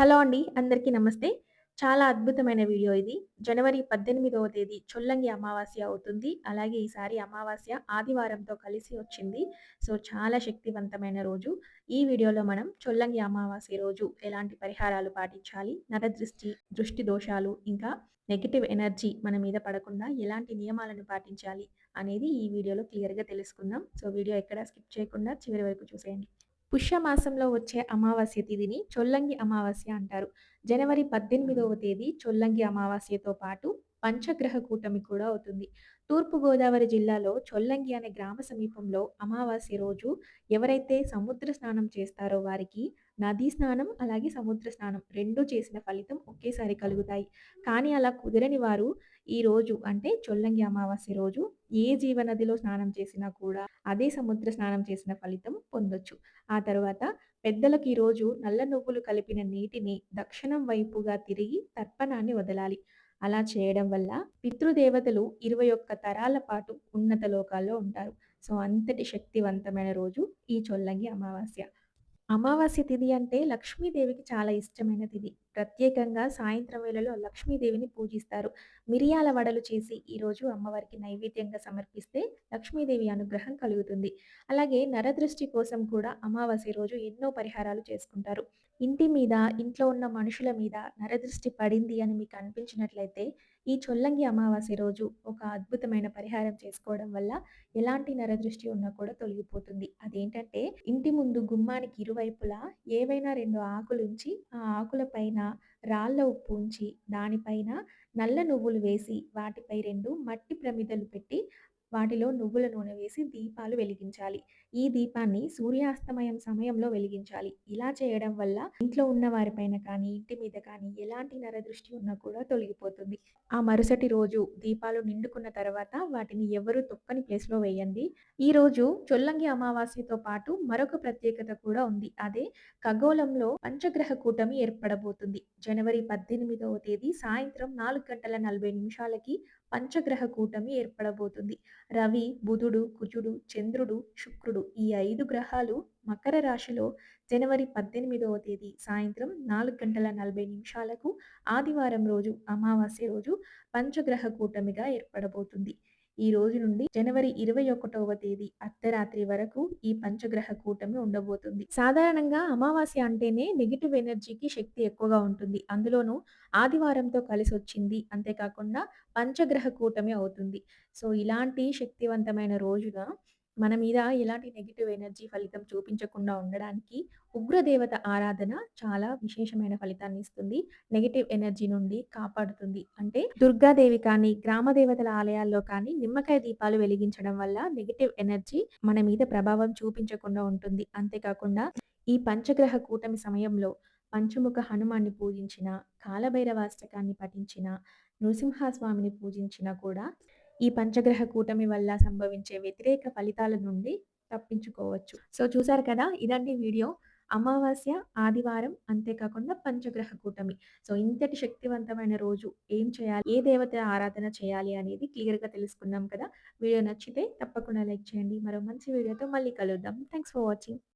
Hello అండి. అందరికీ నమస్తే. చాలా అద్భుతమైన వీడియో ఇది. జనవరి 18వ తేదీ చొల్లంగి అమావాస్య అవుతుంది. అలాగే ఈసారి అమావాస్య ఆదివారంతో కలిసి వచ్చింది. సో, చాలా శక్తివంతమైన రోజు. ఈ వీడియోలో మనం చొల్లంగి అమావాస్య రోజు ఎలాంటి పరిహారాలు పాటించాలి, నరదృష్టి, దృష్టి దోషాలు, ఇంకా నెగిటివ్ ఎనర్జీ మన మీద పడకుండా ఎలాంటి నియమాలను పాటించాలి అనేది ఈ వీడియోలో క్లియర్‌గా తెలుసుకుందాం. సో, వీడియో ఎక్కడా స్కిప్ చేయకుండా చివరి వరకు చూసేయండి. పుష్యమాసంలో వచ్చే అమావాస్య తిథిని చొల్లంగి అమావాస్య అంటారు. జనవరి 18వ తేదీ చొల్లంగి అమావాస్యతో పాటు పంచగ్రహ కూటమి కూడా అవుతుంది. తూర్పుగోదావరి జిల్లాలో చొల్లంగి అనే గ్రామ సమీపంలో అమావాస్య రోజు ఎవరైతే సముద్ర స్నానం చేస్తారో వారికి నదీ స్నానం, అలాగే సముద్ర స్నానం రెండు చేసిన ఫలితం ఒకేసారి కలుగుతాయి. కానీ అలా కుదరని వారు ఈ రోజు అంటే చొల్లంగి అమావాస్య రోజు ఏ జీవనదిలో స్నానం చేసినా కూడా అదే సముద్ర స్నానం చేసిన ఫలితం పొందొచ్చు. ఆ తర్వాత పెద్దలకు ఈరోజు నల్ల నువ్వులు కలిపిన నీటిని దక్షిణం వైపుగా తిరిగి తర్పణాన్ని వదలాలి. అలా చేయడం వల్ల పితృదేవతలు 21 తరాల పాటు ఉన్నత లోకాల్లో ఉంటారు. సో, అంతటి శక్తివంతమైన రోజు ఈ చొల్లంగి అమావాస్య. అమావాస్య తిథి అంటే లక్ష్మీదేవికి చాలా ఇష్టమైన తిథి. ప్రత్యేకంగా సాయంత్రం వేళలో లక్ష్మీదేవిని పూజిస్తారు. మిరియాల వడలు చేసి ఈరోజు అమ్మవారికి నైవేద్యంగా సమర్పిస్తే లక్ష్మీదేవి అనుగ్రహం కలుగుతుంది. అలాగే నరదృష్టి కోసం కూడా అమావాస్య రోజు ఎన్నో పరిహారాలు చేసుకుంటారు. ఇంటి మీద, ఇంట్లో ఉన్న మనుషుల మీద నరదృష్టి పడింది అని మీకు అనిపించినట్లయితే ఈ చొల్లంగి అమావాస్య రోజు ఒక అద్భుతమైన పరిహారం చేసుకోవడం వల్ల ఎలాంటి నరదృష్టి ఉన్నా కూడా తొలగిపోతుంది. అదేంటంటే ఇంటి ముందు గుమ్మానికి ఇరువైపులా ఏవైనా రెండు ఆకులు ఉంచి ఆ ఆకుల పైన రాళ్ళ ఉప్పు ఉంచి దానిపైన నల్ల నువ్వులు వేసి వాటిపై రెండు మట్టి ప్రమిదలు పెట్టి వాటిలో నువ్వుల నూనె వేసి దీపాలు వెలిగించాలి. ఈ దీపాన్ని సూర్యాస్తమయం సమయంలో వెలిగించాలి. ఇలా చేయడం వల్ల ఇంట్లో ఉన్న వారిపైన కానీ, ఇంటి మీద కానీ ఎలాంటి నరదృష్టి ఉన్నా కూడా తొలగిపోతుంది. ఆ మరుసటి రోజు దీపాలు నిండుకున్న తర్వాత వాటిని ఎవరు తొక్కని ప్లేస్‌లో వేయండి. ఈ రోజు చొల్లంగి అమావాస్యతో పాటు మరొక ప్రత్యేకత కూడా ఉంది. అదే ఖగోళంలో పంచగ్రహ కూటమి ఏర్పడబోతుంది. జనవరి 18వ తేదీ సాయంత్రం నాలుగు గంటల 40 నిమిషాలకి పంచగ్రహ కూటమి ఏర్పడబోతుంది. రవి, బుధుడు, కుజుడు, చంద్రుడు, శుక్రుడు ఈ ఐదు గ్రహాలు మకర రాశిలో జనవరి 18వ తేదీ సాయంత్రం నాలుగు గంటల 40 నిమిషాలకు ఆదివారం రోజు అమావాస్య రోజు పంచగ్రహ కూటమిగా ఏర్పడబోతుంది. ఈ రోజు నుండి జనవరి 21వ తేదీ అర్ధరాత్రి వరకు ఈ పంచగ్రహ కూటమి ఉండబోతుంది. సాధారణంగా అమావాస్య అంటేనే నెగిటివ్ ఎనర్జీకి శక్తి ఎక్కువగా ఉంటుంది. అందులోనూ ఆదివారంతో కలిసి వచ్చింది అంతేకాకుండా పంచగ్రహ కూటమి అవుతుంది. సో, ఇలాంటి శక్తివంతమైన రోజున మన మీద ఎలాంటి నెగిటివ్ ఎనర్జీ ఫలితం చూపించకుండా ఉండడానికి ఉగ్రదేవత ఆరాధన చాలా విశేషమైన ఫలితాన్ని ఇస్తుంది. నెగిటివ్ ఎనర్జీ నుండి కాపాడుతుంది. అంటే దుర్గాదేవి కానీ, గ్రామ దేవతల ఆలయాల్లో కానీ నిమ్మకాయ దీపాలు వెలిగించడం వల్ల నెగిటివ్ ఎనర్జీ మన మీద ప్రభావం చూపించకుండా ఉంటుంది. అంతేకాకుండా ఈ పంచగ్రహ కూటమి సమయంలో పంచముఖ హనుమాన్ని పూజించిన కాలభైరవాష్టకాన్ని పఠించిన నృసింహస్వామిని పూజించినా కూడా ఈ పంచగ్రహ కూటమి వల్ల సంభవించే వ్యతిరేక ఫలితాల నుండి తప్పించుకోవచ్చు. సో, చూసారు కదా! ఇదండి వీడియో. అమావాస్య, ఆదివారం అంతేకాకుండా పంచగ్రహ కూటమి. సో, ఇంతటి శక్తివంతమైన రోజు ఏం చేయాలి? ఏ దేవత ఆరాధన చేయాలి అనేది క్లియర్‌గా తెలుసుకున్నాం కదా! వీడియో నచ్చితే తప్పకుండా లైక్ చేయండి. మరో మంచి వీడియోతో మళ్ళీ కలుద్దాం. Thanks for watching.